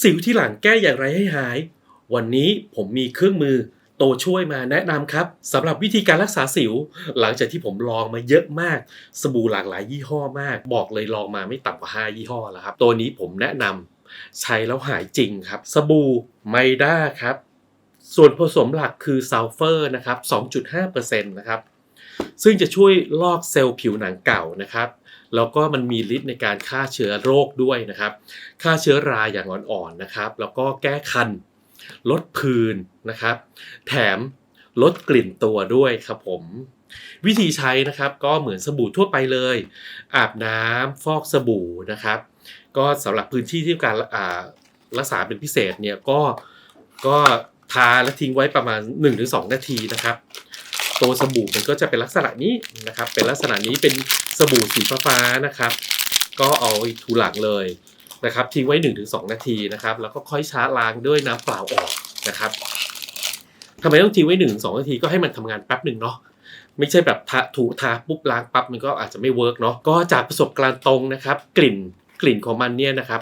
สิวที่หลังแก้อย่างไรให้หาย วันนี้ผมมีเครื่องมือโตวช่วยมาแนะนำครับสำหรับวิธีการรักษาสิว หลังจากที่ผมลองมาเยอะมาก สบู่หลากหลายยี่ห้อมาก บอกเลยลองมาไม่ต่ำกว่า 5 ยี่ห้อแล้วครับ ตัวนี้ผมแนะนำใช้แล้วหายจริงครับ สบู่ไมด้าครับ ส่วนผสมหลักคือซัลเฟอร์นะครับ 2.5%นะครับ ซึ่งจะช่วยลอกเซลล์ผิวหนังเก่านะครับแล้วก็มันมีฤทธิ์ในการฆ่าเชื้อโรคด้วยนะครับฆ่าเชื้อราอย่างอ่อนๆนะครับ แล้วก็แก้คัน ลดผื่นนะครับ แถมลดกลิ่นตัวด้วยครับผมวิธีใช้นะครับก็เหมือนสบู่ทั่วไปเลย อาบน้ำฟอกสบู่นะครับ ก็สำหรับพื้นที่ที่การรักษาเป็นพิเศษเนี่ยก็ก็ทาและทิ้งไว้ประมาณ 1-2 นาทีนะครับ ตัวสบู่มันก็จะเป็นลักษณะนี้นะครับ เป็นลักษณะนี้เป็นสบู่สีฟ้าๆนะครับ ก็เอาถูหลังเลยนะครับทิ้งไว้ 1-2 นาทีนะครับ แล้วก็ค่อยช้าล้างด้วยน้ำเปล่าออกนะครับทำไมต้องทิ้งไว้1-2นาทีก็ให้มันทำงานแป๊บหนึ่งเนาะไม่ใช่แบบทาถูทาปุ๊บล้างปั๊บมันก็อาจจะไม่เวิร์กเนาะก็จากประสบการณ์ตรงนะครับ กลิ่นกลิ่นของมันเนี่ยนะครับ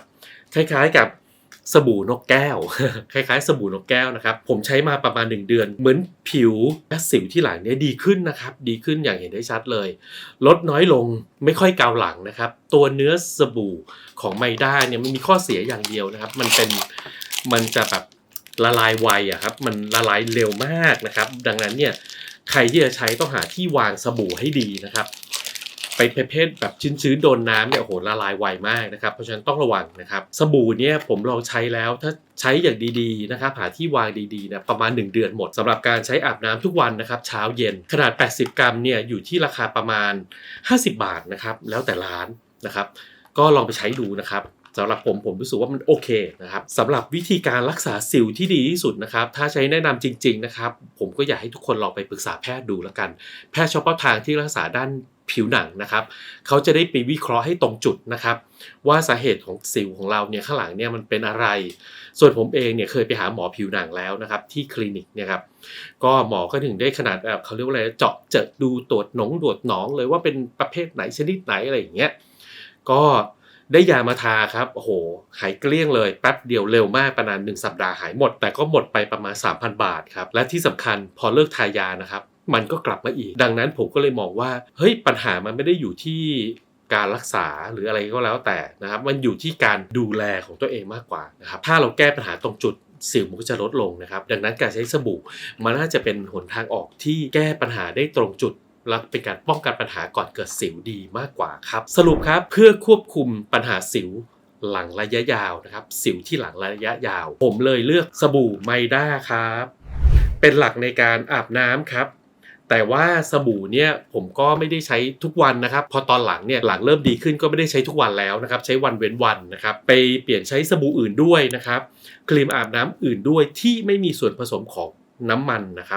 คล้ายๆกับ สบู่นกแก้ว คล้ายๆ สบู่นกแก้วนะครับ ผมใช้มาประมาณ 1 เดือน เหมือนผิวและสิวที่หลังเนี่ยดีขึ้นนะครับ ดีขึ้นอย่างเห็นได้ชัดเลย ลดน้อยลงไม่ค่อยกาวหลังนะครับ ตัวเนื้อสบู่ของไมด้าเนี่ยมันมีข้อเสียอย่างเดียวนะครับ มันเป็นมันจะแบบละลายไวอะครับ มันละลายเร็วมากนะครับ ดังนั้นเนี่ยใครที่จะใช้ต้องหาที่วางสบู่ให้ดีนะครับ ไปประเภทแบบชื้นๆโดนน้ำเนี่ยโอ้โหละลายไวมากนะครับ เพราะฉะนั้นต้องระวังนะครับ สบู่เนี่ยผมลองใช้แล้วถ้าใช้อย่างดีๆนะครับหาที่วางดีๆนะประมาณ 1 เดือนหมดสำหรับการใช้อาบน้ำทุกวันนะครับเช้าเย็นขนาด 80 กรัมเนี่ยอยู่ที่ราคาประมาณ 50 บาทนะครับแล้วแต่ร้านนะครับ ก็ลองไปใช้ดูนะครับ สำหรับผมผมรู้สึกว่ามันโอเคนะครับสำหรับวิธีการรักษาสิวที่ดีที่สุดนะครับ ถ้าใช้แนะนำจริง ๆนะครับ ผมก็อยากให้ทุกคนลองไปปรึกษาแพทย์ดูแล้วกัน แพทย์เฉพาะทางที่รักษาด้านผิวหนังนะครับ เขาจะได้ไปวิเคราะห์ให้ตรงจุดนะครับ ว่าสาเหตุของสิวของเราเนี่ยข้างหลังเนี่ยมันเป็นอะไร ส่วนผมเองเนี่ยเคยไปหาหมอผิวหนังแล้วนะครับ ที่คลินิกเนี่ยครับก็หมอก็ถึงได้ขนาดแบบเขาเรียกว่าอะไรเจาะเจาะดูตรวจหนองตรวจหนองเลยว่าเป็นประเภทไหนชนิดไหนอะไรอย่างเงี้ยก็ ได้ยามาทาครับโอ้โหหายเกลี้ยงเลยแป๊บเดียวเร็วมากประมาณหนึ่งสัปดาห์หายหมด แต่ก็หมดไปประมาณ 3,000 บาทครับและที่สำคัญพอเลิกทายานะครับมันก็กลับมาอีก ดังนั้นผมก็เลยมองว่าเฮ้ยปัญหามันไม่ได้อยู่ที่การรักษาหรืออะไรก็แล้วแต่นะครับ มันอยู่ที่การดูแลของตัวเองมากกว่านะครับถ้าเราแก้ปัญหาตรงจุดสิวมันก็จะลดลงนะครับ ดังนั้นการใช้สบู่มันน่าจะเป็นหนทางออกที่แก้ปัญหาได้ตรงจุด และเป็นการป้องกันปัญหาก่อนเกิดสิวดีมากกว่าครับ สรุปครับเพื่อควบคุมปัญหาสิวหลังระยะยาวนะครับ สิวที่หลังระยะยาว ผมเลยเลือกสบู่ไมด้าครับ เป็นหลักในการอาบน้ำครับ แต่ว่าสบู่เนี่ยผมก็ไม่ได้ใช้ทุกวันนะครับ พอตอนหลังเนี่ยหลังเริ่มดีขึ้นก็ไม่ได้ใช้ทุกวันแล้วนะครับ ใช้วันเว้นวันนะครับ ไปเปลี่ยนใช้สบู่อื่นด้วยนะครับ ครีมอาบน้ำอื่นด้วยที่ไม่มีส่วนผสมของน้ำมันนะครับ